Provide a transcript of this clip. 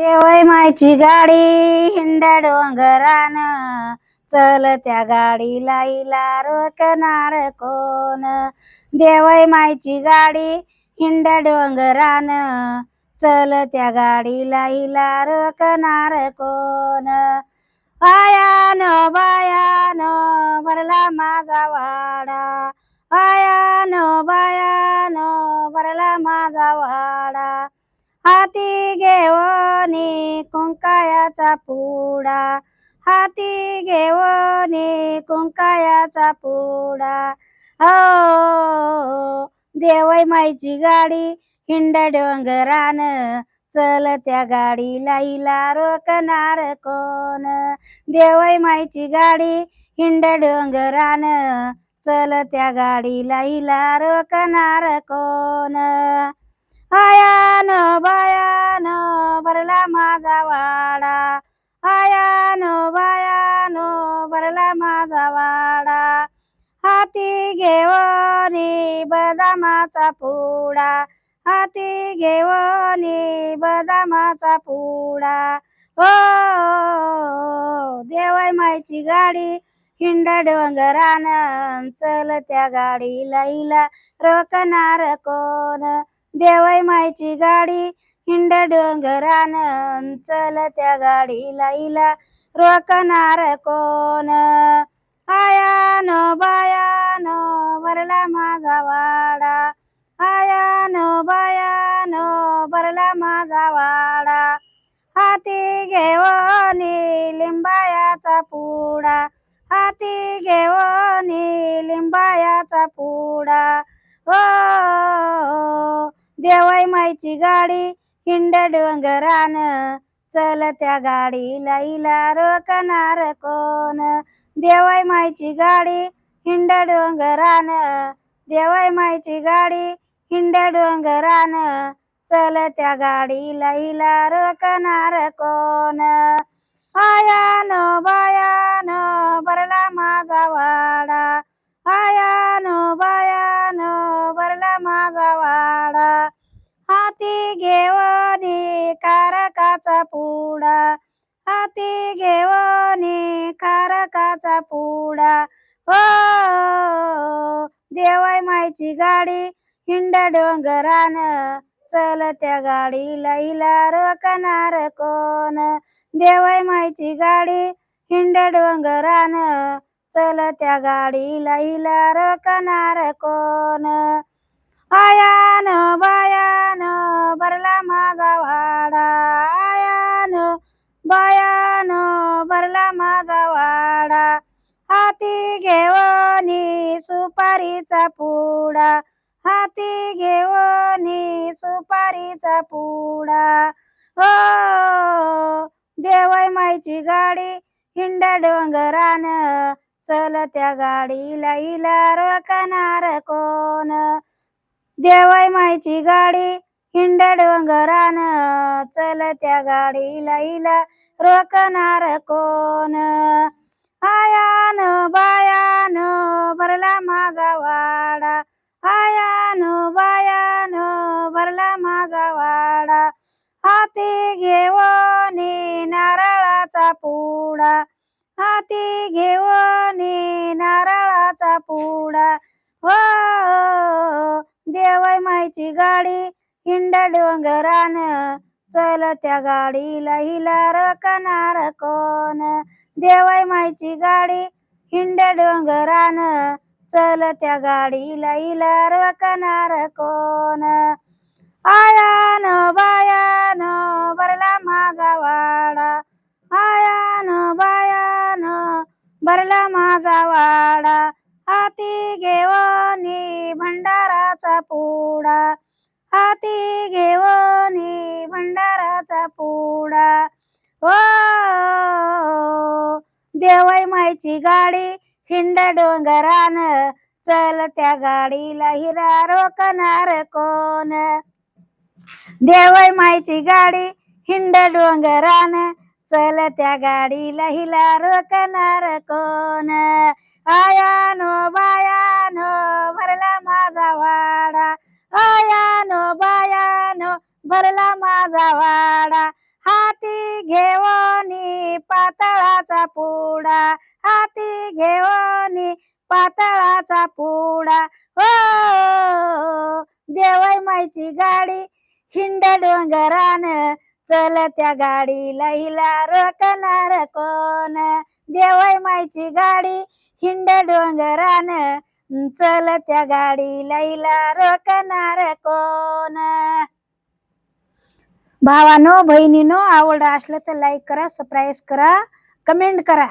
तेवय मायची गाडी हिंडा डोंगरान चल त्या गाडीला इला रोकणार कोण? देवय मायची गाडी हिंडा डोंगरान चल त्या गाडीला इला रोकणार कोण? आयान बायान भरला माझा वाडा. आयान बायान भरला माझा वाडा. हाती घेवनी कुंकायाचा पुडा. हाती घेवनी कुंकायाचा पुडा. हो देवय माईची गाडी हिंड डोंगरान चल त्या गाडीला इला रोकणार कोण? देवय माईची गाडी हिंड डोंगरान चल त्या गाडीला इला रोकणार कोण? आयान बायान भरला माझा वाडा. आयान बायान भरला माझा वाडा. हाती घेवनी बदामाचा पुडा. हाती घेवनी बदामाचा पुडा. ओ देवाय मायची गाडी हिंड डोंगरान चल त्या गाडीला इला रोकणार कोण? देवाय मायची गाडी हिंड डोंगरान चल त्या गाडीला इला रोकणार कोण? आया नो बाया नो भरला माझा वाडा. आयानो बाया नो भरला माझा वाडा. हाती घेवनी लिंबायाचा पुडा. हाती घेवनी लिंबायाचा पुडा. ओ मायची गाडी. हिंड डोंगरान चल त्या गाडीला इला रोकणार कोण? देवाय मायची गाडी हिंड डोंगरान देवाय मायची गाडी हिंड डोंगरान चल त्या गाडीला इला रोकणार कोण? हाती घेवनी कारकाचा पुडा. हाती घेवनी कारकाचा पुडा. हो देवाय मायची गाडी हिंड डोंगरान चल त्या गाडीला इला रोकणार कोण? देवाय मायची गाडी हिंड डोंगरान चल त्या गाडीला इला रोकणार कोण? आयान बायान भरला माझा वाडा. आयान बायान भरला माझा वाडा. हाती घेवनी सुपारीचा पुडा. हाती घेवनी सुपारीचा पुडा. हो देवाय मायची गाडी हिंड डोंगरान चल त्या गाडीला इला रोखणार कोण? देवाय मायची गाडी हिंड डोंगरान चल त्या गाडीला इला रोकणार कोण? आयान बायान भरला माझा वाडा आयान बायान भरला माझा वाडा. हाती घेऊन नारळाचा पुडा हाती घेऊन नारळाचा पुडा. हो, हो देवाय मायची गाडी हिंड डोंगरान. चल त्या गाडीला हिला रोकणार कोण? देवाय मायची गाडी हिंड डोंगरान. चल त्या गाडीला हिला रोकणार कोण? आयान बायान भरला माझा वाडा. आयान बायान भरला माझा वाडा. हाती घेवनी भंडाराचा पुडा. हाती घेवनी भंडाराचा पुडा. ओ देवाई मायची गाडी हिंड डोंगरान चल त्या गाडीला हिरा रोकणार कोण? देवाई मायची गाडी हिंड डोंगरान चल त्या गाडीला हिला रोकणार कोण? आयानो बायानो भरला माझा वाडा. आयानो बायानो भरला माझा वाडा. हाती घेवनी पातळाचा पुडा. हाती घेवनी पातळाचा पुडा. हो देवय मायची गाडी हिंड डोंगरान चल त्या गाडीला हिला रोकणार कोण? देवय मायची गाडी हिंड डोंगरान. चल त्या गाडीला हिला रोकणार कोण? भावानो बहिणीनो आवड असलं तर लाईक करा सबस्क्राईब करा कमेंट करा.